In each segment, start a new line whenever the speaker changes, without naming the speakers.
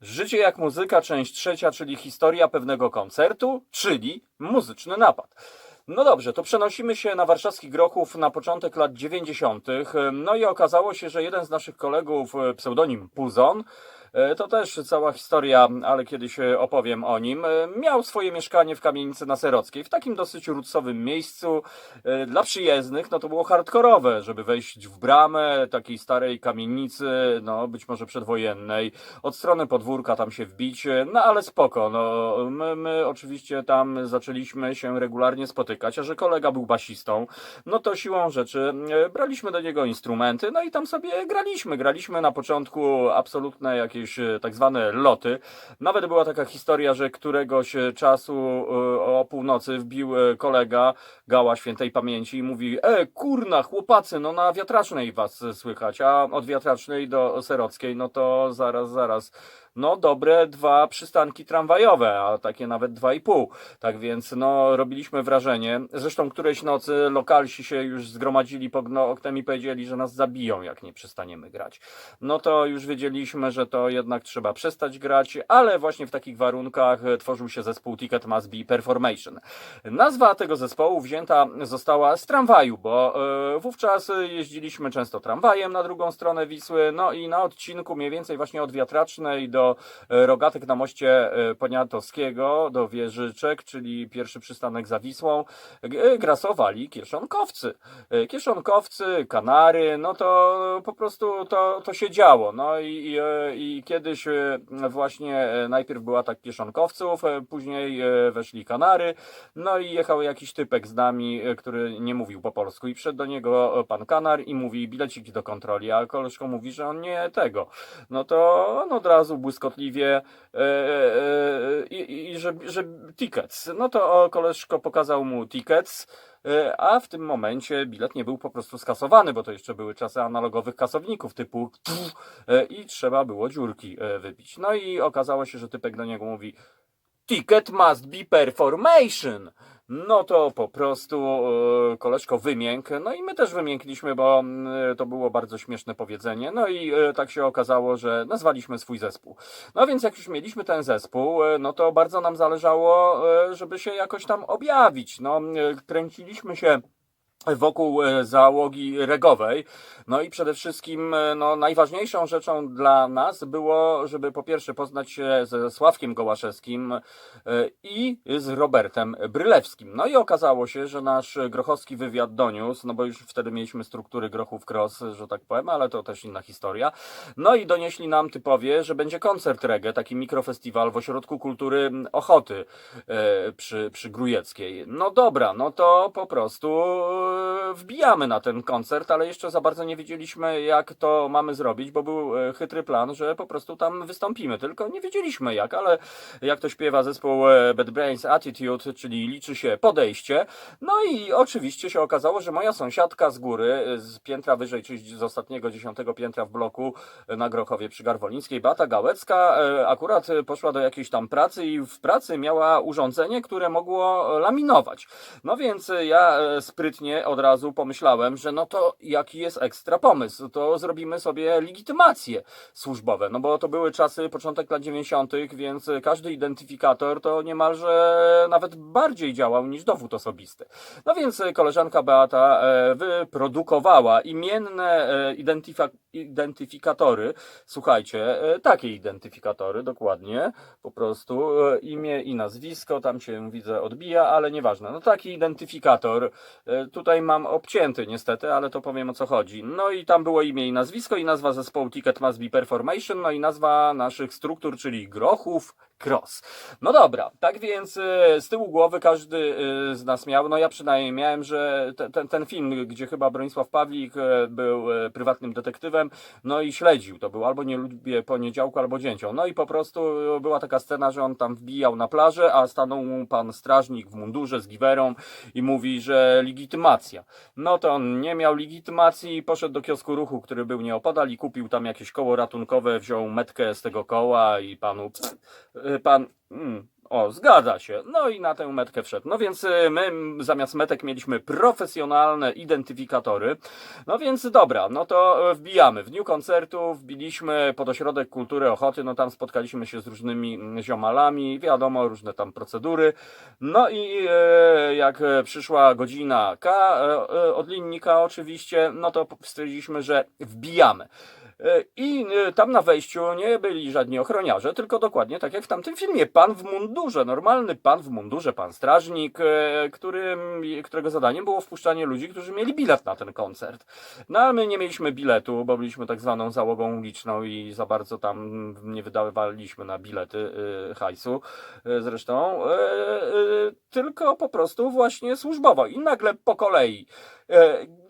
Życie jak muzyka, część trzecia, czyli historia pewnego koncertu, czyli muzyczny napad. No dobrze, to przenosimy się na warszawskich grochów na początek lat 90. No i okazało się, że jeden z naszych kolegów, e, pseudonim Puzon, to też cała historia, ale kiedyś e, opowiem o nim. e, Miał swoje mieszkanie w kamienicy na Serockiej, w takim dosyć rutsowym miejscu. E, Dla przyjezdnych, no to było hardkorowe, żeby wejść w bramę takiej starej kamienicy, no być może przedwojennej, od strony podwórka tam się wbić, e, no ale spoko, no my, my oczywiście tam zaczęliśmy się regularnie spotykać, a że kolega był basistą, no to siłą rzeczy e, braliśmy do niego instrumenty, no i tam sobie graliśmy, graliśmy na początku absolutne jakieś e, tak zwane loty, nawet była taka historia, że któregoś e, czasu e, o północy wbił kolega Gała świętej pamięci i mówi, e kurna chłopacy, no na wiatracznej was słychać, a od wiatracznej do serockiej, no to zaraz, zaraz, no dobre dwa przystanki tramwajowe, a takie nawet dwa i pół. Tak więc no robiliśmy wrażenie. Zresztą którejś nocy lokalsi się już zgromadzili pod no, oknem i powiedzieli, że nas zabiją, jak nie przestaniemy grać. No to już wiedzieliśmy, że to jednak trzeba przestać grać, ale właśnie w takich warunkach tworzył się zespół Ticket Must Be Performation. Nazwa tego zespołu wzięta została z tramwaju, bo e, wówczas jeździliśmy często tramwajem na drugą stronę Wisły, no i na odcinku mniej więcej właśnie od Wiatracznej do e, Rogatek na moście e, Poniatowskiego, do Wieżyczek, czyli pierwszy przystanek za Wisłą, e, grasowali kieszonkowcy. Kieszonkowcy, Kanary, no to po prostu to, to się działo. No i, i, i kiedyś właśnie najpierw była tak kieszonkowców, później weszli Kanary, no i jechał jakiś typek z nami, który nie mówił po polsku i wszedł do niego pan Kanar i mówi bileciki do kontroli, a koleżko mówi, że on nie tego. No to on od razu błyskotliwie e, e, i, i że, że tickets. No to koleżko pokazał mu tickets, e, a w tym momencie bilet nie był po prostu skasowany, bo to jeszcze były czasy analogowych kasowników typu e, i trzeba było dziurki e, wybić. No i okazało się, że typek do niego mówi Ticket must be performation. No to po prostu e, koleżko wymięk. No i my też wymiękliśmy, bo mm, to było bardzo śmieszne powiedzenie. No i e, tak się okazało, że nazwaliśmy swój zespół. No więc jak już mieliśmy ten zespół, e, no to bardzo nam zależało, żeby się jakoś tam objawić. No, kręciliśmy się wokół e, załogi regowej. No i przede wszystkim e, no, najważniejszą rzeczą dla nas było, żeby po pierwsze poznać się ze Sławkiem Gołaszewskim e, i z Robertem Brylewskim. No i okazało się, że nasz grochowski wywiad doniósł, no bo już wtedy mieliśmy struktury grochów cross, że tak powiem, ale to też inna historia. No i donieśli nam typowie, że będzie koncert reggae, taki mikrofestiwal w Ośrodku Kultury Ochoty przy, przy Grujeckiej. No dobra, no to po prostu wbijamy na ten koncert, ale jeszcze za bardzo nie wiedzieliśmy, jak to mamy zrobić, bo był e, chytry plan, że po prostu tam wystąpimy, tylko nie wiedzieliśmy jak, ale jak to śpiewa zespół e, Bad Brains Attitude, czyli liczy się podejście. No i oczywiście się okazało, że moja sąsiadka z góry, e, z piętra wyżej, czyli z ostatniego dziesiątego piętra w bloku e, na Grochowie przy Garwolińskiej, Bata Gałecka, e, akurat e, poszła do jakiejś tam pracy i w pracy miała urządzenie, które mogło e, laminować. No więc e, ja e, sprytnie od razu pomyślałem, że no to jaki jest ekstra pomysł, to zrobimy sobie legitymacje służbowe, no bo to były czasy, początek lat 90., więc każdy identyfikator to niemalże nawet bardziej działał niż dowód osobisty. No więc koleżanka Beata e, wyprodukowała imienne e, identyfikatory, słuchajcie, e, takie identyfikatory dokładnie, po prostu imię i nazwisko, tam się widzę odbija, ale nieważne. No taki identyfikator, e, tutaj mam obcięty niestety, ale to powiem o co chodzi. No i tam było imię i nazwisko i nazwa zespołu Ticket Must Be Performation, no i nazwa naszych struktur, czyli Grochów Cross. No dobra, tak więc e, z tyłu głowy każdy e, z nas miał, no ja przynajmniej miałem, że te, ten, ten film, gdzie chyba Bronisław Pawlik e, był prywatnym detektywem, no i śledził, to był albo nie lubię poniedziałku, albo dzięcioł. No i po prostu była taka scena, że on tam wbijał na plażę, a stanął mu pan strażnik w mundurze z giwerą i mówi, że legitymacja. No to on nie miał legitymacji i poszedł do kiosku ruchu, który był nieopodal i kupił tam jakieś koło ratunkowe, wziął metkę z tego koła i panu, pst, y, pan, mm, O, zgadza się. No i na tę metkę wszedł. No więc y, my zamiast metek mieliśmy profesjonalne identyfikatory. No więc dobra, no to e, wbijamy. W dniu koncertu wbiliśmy pod ośrodek kultury Ochoty, no tam spotkaliśmy się z różnymi mm, ziomalami, wiadomo, różne tam procedury. No i e, jak przyszła godzina K e, od linnika oczywiście, no to stwierdziliśmy, że wbijamy. E, I e, tam na wejściu nie byli żadni ochroniarze, tylko dokładnie tak jak w tamtym filmie. Pan w mundurze, normalny pan w mundurze, pan strażnik, e, którym, którego zadaniem było wpuszczanie ludzi, którzy mieli bilet na ten koncert. No ale my nie mieliśmy biletu, bo byliśmy tak zwaną załogą uliczną i za bardzo tam nie wydawaliśmy na bilety hajsu zresztą, tylko po prostu właśnie służbowo. I nagle po kolei,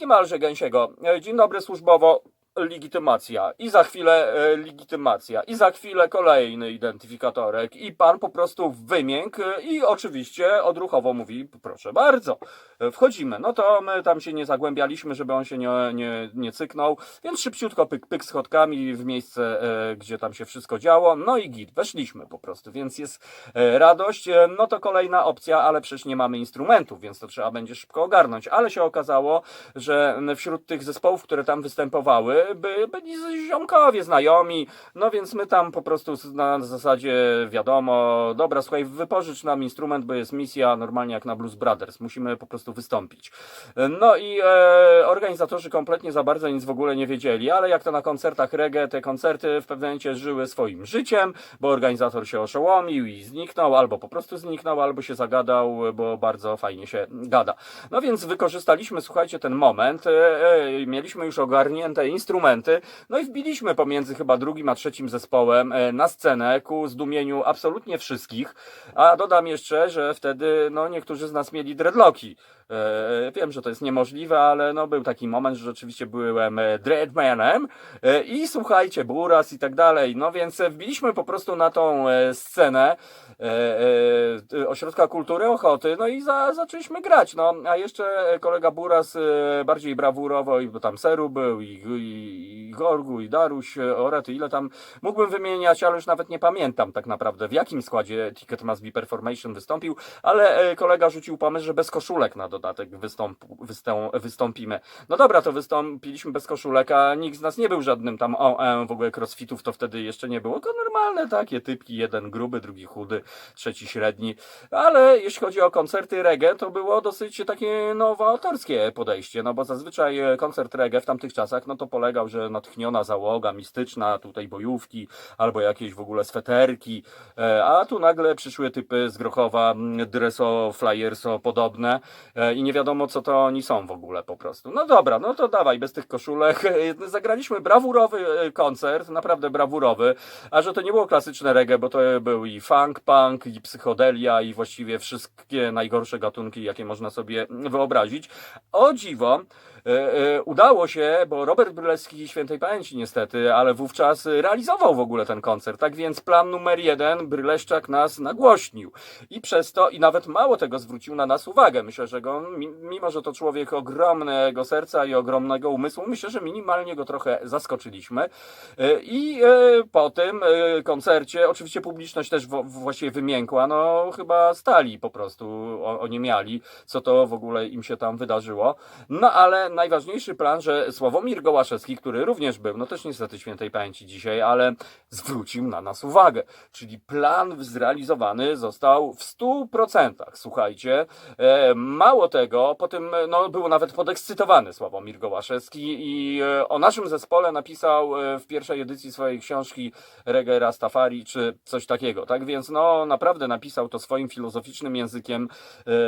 niemalże gęsiego, dzień dobry służbowo, legitymacja. I za chwilę e, legitymacja. I za chwilę kolejny identyfikatorek. I pan po prostu wymiękł e, i oczywiście odruchowo mówi proszę bardzo, e, wchodzimy. No to my tam się nie zagłębialiśmy, żeby on się nie, nie, nie cyknął, więc szybciutko pyk, pyk schodkami w miejsce, gdzie tam się wszystko działo, no i git, weszliśmy po prostu, więc jest radość, no to kolejna opcja, ale przecież nie mamy instrumentów, więc to trzeba będzie szybko ogarnąć, ale się okazało, że wśród tych zespołów, które tam występowały, by, byli ziomkowie, znajomi, no więc my tam po prostu na zasadzie wiadomo, dobra, słuchaj, wypożycz nam instrument, bo jest misja normalnie jak na Blues Brothers, musimy po prostu wystąpić. No i e, organizatorzy kompletnie za bardzo nic w ogóle nie wiedzieli, ale jak to na koncertach reggae, te koncerty w pewnym momencie żyły swoim życiem, bo organizator się oszołomił i zniknął, albo po prostu zniknął, albo się zagadał, bo bardzo fajnie się gada. No więc wykorzystaliśmy, słuchajcie, ten moment, e, e, mieliśmy już ogarnięte instrumenty, no i wbiliśmy pomiędzy chyba drugim a trzecim zespołem e, na scenę ku zdumieniu absolutnie wszystkich, a dodam jeszcze, że wtedy no niektórzy z nas mieli dreadlocki. E, Wiem, że to jest niemożliwe, ale no był taki moment, że rzeczywiście byłem e, dreadmanem e, i słuchajcie, buras i tak dalej. No więc wbiliśmy po prostu na tą scenę Ośrodka Kultury Ochoty, no i za, zaczęliśmy grać. No, a jeszcze kolega Buras bardziej brawurowo, i bo tam Seru był, i, i, i Gorgu, i Daruś, Orety, ile tam mógłbym wymieniać, ale już nawet nie pamiętam tak naprawdę w jakim składzie Ticket Must Be Performation wystąpił, ale kolega rzucił pomysł, że bez koszulek na dodatek wystąp, wystą, wystąpimy. No dobra, to wystąpiliśmy bez koszulek, a nikt z nas nie był żadnym tam o, e, w ogóle crossfitów to wtedy jeszcze nie było, tylko normalne takie typki, jeden gruby, drugi chudy, trzeci średni, ale jeśli chodzi o koncerty reggae, to było dosyć takie nowatorskie podejście, no bo zazwyczaj e, koncert reggae w tamtych czasach, no to polegał, że natchniona załoga mistyczna, tutaj bojówki, albo jakieś w ogóle sweterki, e, a tu nagle przyszły typy z Grochowa, mm, dreso, flyerso, podobne e, i nie wiadomo co to oni są w ogóle po prostu. No dobra, no to dawaj, bez tych koszulek. Zagraliśmy brawurowy e, koncert, naprawdę brawurowy, a że to nie było klasyczne reggae, bo to był i funk, punk, i psychodelia, i właściwie wszystkie najgorsze gatunki, jakie można sobie wyobrazić. O dziwo, udało się, bo Robert Bryleski świętej pamięci niestety, ale wówczas realizował w ogóle ten koncert. Tak więc plan numer jeden, Bryleszczak nas nagłośnił. I przez to, i nawet mało tego zwrócił na nas uwagę. Myślę, że go, mi- mimo że to człowiek ogromnego serca i ogromnego umysłu, myślę, że minimalnie go trochę zaskoczyliśmy. E, I e, po tym e, koncercie, oczywiście publiczność też właściwie wymiękła, no chyba stali po prostu, oni miali, co to w ogóle im się tam wydarzyło. No ale najważniejszy plan, że Sławomir Gołaszewski, który również był, no też niestety świętej pamięci dzisiaj, ale zwrócił na nas uwagę. Czyli plan zrealizowany został w 100%. Słuchajcie, e, mało tego, potem no, był nawet podekscytowany Sławomir Gołaszewski i e, o naszym zespole napisał e, w pierwszej edycji swojej książki Reggae Rastafari czy coś takiego. Tak więc no naprawdę napisał to swoim filozoficznym językiem,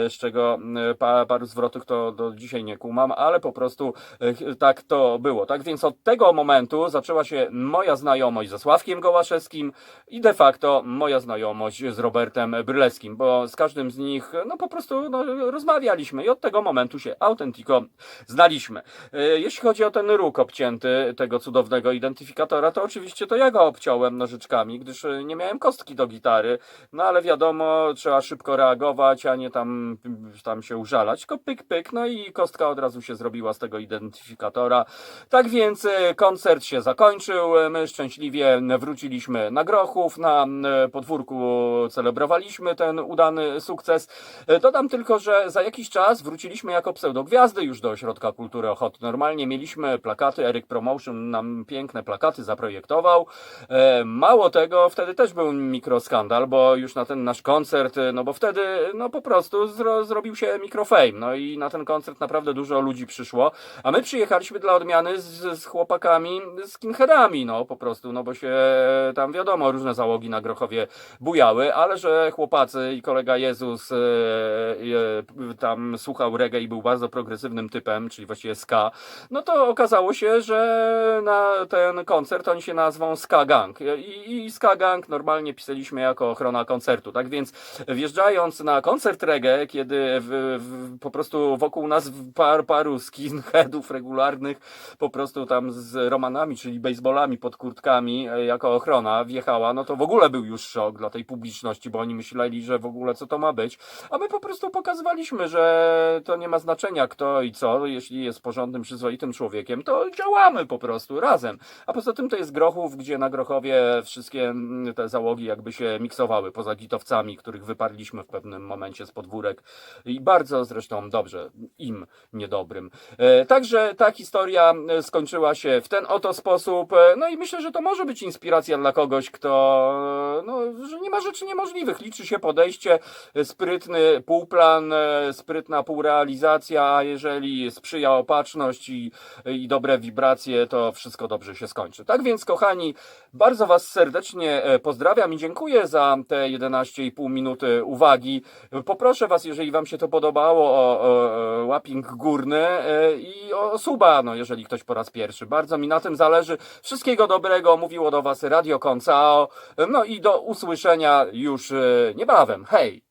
z czego pa, paru zwrotów to do dzisiaj nie kumam, ale po prostu e, tak to było. Tak więc od tego momentu zaczęła się moja znajomość ze Sławkiem Gołaszewskim i de facto moja znajomość z Robertem Bryleskim, bo z każdym z nich no po prostu no, rozmawialiśmy i od tego momentu się autentiko znaliśmy. E, Jeśli chodzi o ten róg obcięty tego cudownego identyfikatora, to oczywiście to ja go obciąłem nożyczkami, gdyż e, nie miałem kostki do gitary, no ale wiadomo, trzeba szybko reagować, a nie tam, tam się użalać, tylko pyk, pyk, no i kostka od razu się zrobiła zrobiła z tego identyfikatora. Tak więc e, koncert się zakończył. E, My szczęśliwie wróciliśmy na Grochów. Na e, podwórku celebrowaliśmy ten udany sukces. Dodam tylko, że za jakiś czas wróciliśmy jako pseudogwiazdy już do Ośrodka Kultury Ochoty. Normalnie mieliśmy plakaty, Eric Promotion nam piękne plakaty zaprojektował. Mało tego, wtedy też był mikroskandal, bo już na ten nasz koncert, no bo wtedy no po prostu zro, zrobił się mikrofame. No i na ten koncert naprawdę dużo ludzi przyszło, a my przyjechaliśmy dla odmiany z, z chłopakami, z skinheadami, no po prostu, no bo się tam wiadomo, różne załogi na Grochowie bujały, ale że chłopacy i kolega Jezus e, e, tam słuchał reggae i był bardzo progresywnym typem, czyli właściwie ska, no to okazało się, że na ten koncert oni się nazwą Ska Gang. I, i Ska Gang normalnie pisaliśmy jako ochrona koncertu. Tak więc wjeżdżając na koncert reggae, kiedy w, w, po prostu wokół nas par, paru skinheadów regularnych, po prostu tam z romanami, czyli baseballami pod kurtkami e, jako ochrona wjechała, no to w ogóle był już szok dla tej publiczności, bo oni myśleli, że w ogóle co to ma być. A my po prostu pokazywaliśmy, że to nie ma znaczenia kto i co, jeśli jest porządnym, przyzwoitym człowiekiem, to działamy po prostu razem. A poza tym to jest Grochów, gdzie na Grochowie wszystkie mm, te załogi jakby się miksowały, poza gitowcami, których wyparliśmy w pewnym momencie z podwórek i bardzo zresztą dobrze, im niedobrym. E, Także ta historia e, skończyła się w ten oto sposób, E, no i myślę, że to może być inspiracja dla kogoś, kto, no, że nie ma rzeczy niemożliwych, liczy się podejście, sprytny półplan, sprytna półrealizacja, a jeżeli sprzyja opatrzność i, i dobre wibracje, to wszystko dobrze się skończy. Tak więc, kochani, bardzo Was serdecznie pozdrawiam i dziękuję za te 11,5 minuty uwagi. Poproszę Was, jeżeli Wam się to podobało, o, o, o łapping górny i o suba, no, jeżeli ktoś po raz pierwszy. Bardzo mi na tym zależy. Wszystkiego dobrego. Mówiło do Was Radio Koncao. No i do usłyszenia już e, niebawem. Hej!